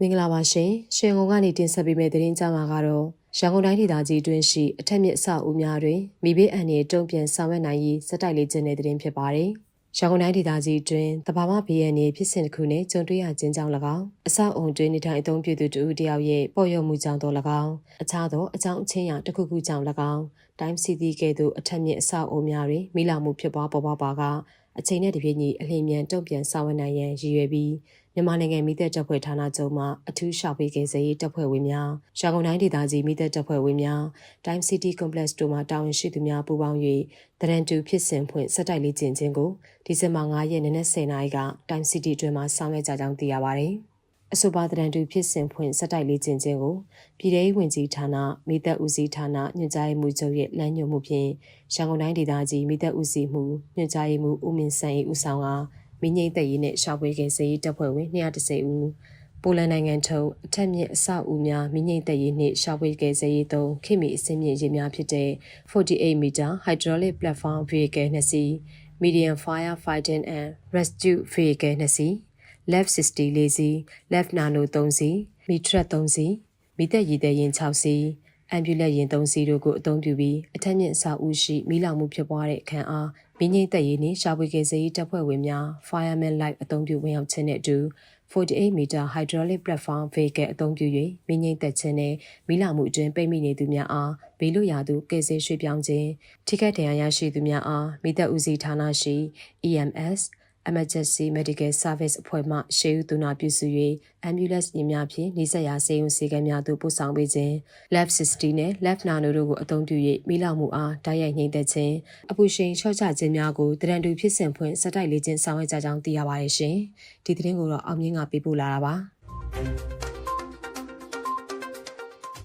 မင်္ဂလာပါရှင်။ရှင်ကုန်ကနေတင်ဆက်ပေးမယ့်သတင်းကြားမှာကတော့ရန်ကုန်တိုင်းဒေသကြီးအတွင်းရှိအထက်မြင့်အဆောက်အဦများတွင်မိဘအန်ရဲ့တုံ့ပြန်ဆောင်ရွက်နိုင်ရေးစက်တိုက်လေးကျင်းတဲ့သတင်းဖြစ်ပါတယ်။ရန်ကုန်တိုင်းဒေသကြီးအတွင်းတဘာဝဘေးရန်နေဖြစ်စဉ်တစ်ခုနဲ့ကြုံတွေ့ရခြင်းကြောင့်၎င်းအဆောက်အုံတွင်နေထိုင်အသုံးပြုသူတဦးတယောက်ရဲ့ပေါ်ရောက်မှုကြောင့်တော့၎င်းအခြားသောအကြောင်းအချင်းရာတစ်ခုခုကြောင့်၎င်းတိုင်းစီတီကဲ့သို့အထက်မြင့်အဆောက်အဦများတွင်မိလာမှုဖြစ်ပွားပေါ်ပေါက်ပါက အချိန်နဲ့တပြေးညီအလျင်မြန်တုံ့ပြန်ဆောင်ရွက်နိုင်ရန်ရည်ရွယ်ပြီးမြန်မာနိုင်ငံမိသက်တပ်ဖွဲ့ဌာနချုပ်မှအထူးရှာဖွေကယ်ဆယ်ရေးတပ်ဖွဲ့ဝင်များရန်ကုန်တိုင်းဒေသကြီးမိသက်တပ်ဖွဲ့ဝင်များ Time City Complex တို့မှတာဝန်ရှိသူများပူးပေါင်း၍တရန်တူဖြစ်စဉ်ဖွင့်စက်တိုက်လေးကျင့်ခြင်းကိုဒီဇင်ဘာ9ရက်နေ့နက်10:00နာရီက Time City အတွင်းမှဆောင်ရွက်ကြကြောင်းသိရပါတယ်။ အဆိုပါတရန်တူဖြစ်စဉ်ဖွင့်စက်တိုက်လေးကျင့်ခြင်းကိုပြည်ထောင်ဝင်ကြီးဌာနမိသက်ဦးစီးဌာနညွှန်ကြားရေးမှူးချုပ်ရဲ့လမ်းညွှန်မှုဖြင့်ရန်ကုန်တိုင်းဒေသကြီးမိသက်ဦးစီးမှုညွှန်ကြားရေးမှူးဦးမင်းစံ၏ဦးဆောင်ကမိငိမ့်သက်ရေးနဲ့ရှာဖွေကယ်ဆယ်ရေးတပ်ဖွဲ့ဝင်230ဦးပိုလန်နိုင်ငံထုတ်အထက်မြင့်အဆောက်အဦများမိငိမ့်သက်ရေးနှင့်ရှာဖွေကယ်ဆယ်ရေးသုံးခေတ်မီအဆင့်မြင့်ရေးများဖြစ်တဲ့48 meter hydraulic platform vehicle နှစ်စီး medium fire fighting and rescue vehicle နှစ်စီး left 60လေးစီး left nano 3စီး mitrat 3စီးမိသက်ရည်တဲ့ရင်6စီး ambulance ရင်3စီးတို့ကိုအသုံးပြုပြီးအထက်မြင့်အဆောက်အဦရှိမိလောင်မှုဖြစ်ပွားတဲ့အခန်းအားမိငိမ့်သက်ရေးနှင့်ရှာဖွေကယ်ဆယ်ရေးတပ်ဖွဲ့ဝင်များ fireman light အသုံးပြုဝင်ရောက်ခြင်းနဲ့အတူ48 meter hydraulic platform vehicle အသုံးပြု၍မိငိမ့်သက်ခြင်းနဲ့မိလောင်မှုအတွင်းပိတ်မိနေသူများအားဘေးလွတ်ရာသို့ကယ်ဆယ်ရွှေ့ပြောင်းခြင်းထိခိုက်ဒဏ်ရာရရှိသူများအားမိသက်ဦးစီးဌာနရှိ EMS Emergency Medical Service အဖွဲ့မှရှေးဦးသူနာပြုစု၍ ambulance ယာဉ်များဖြင့်နှိစက်ရာစေယုံစေကမ်းများသို့ပို့ဆောင်ပေးခြင်း Lab 60နဲ့ Lab Nano တို့ကိုအသုံးပြု၍မိလောင်မှုအားတိုက်ရိုက်နှိမ့်သက်ခြင်းအပူရှိန်လျှော့ချခြင်းများကိုတရန်တူဖြစ်စဉ်ဖွင့်စက်တိုက်လေ့ကျင့်ဆောင်ရွက်ကြကြောင်းသိရပါတယ်ရှင်။ဒီသတင်းကိုတော့အောင်မြင့်ကပေးပို့လာတာပါ။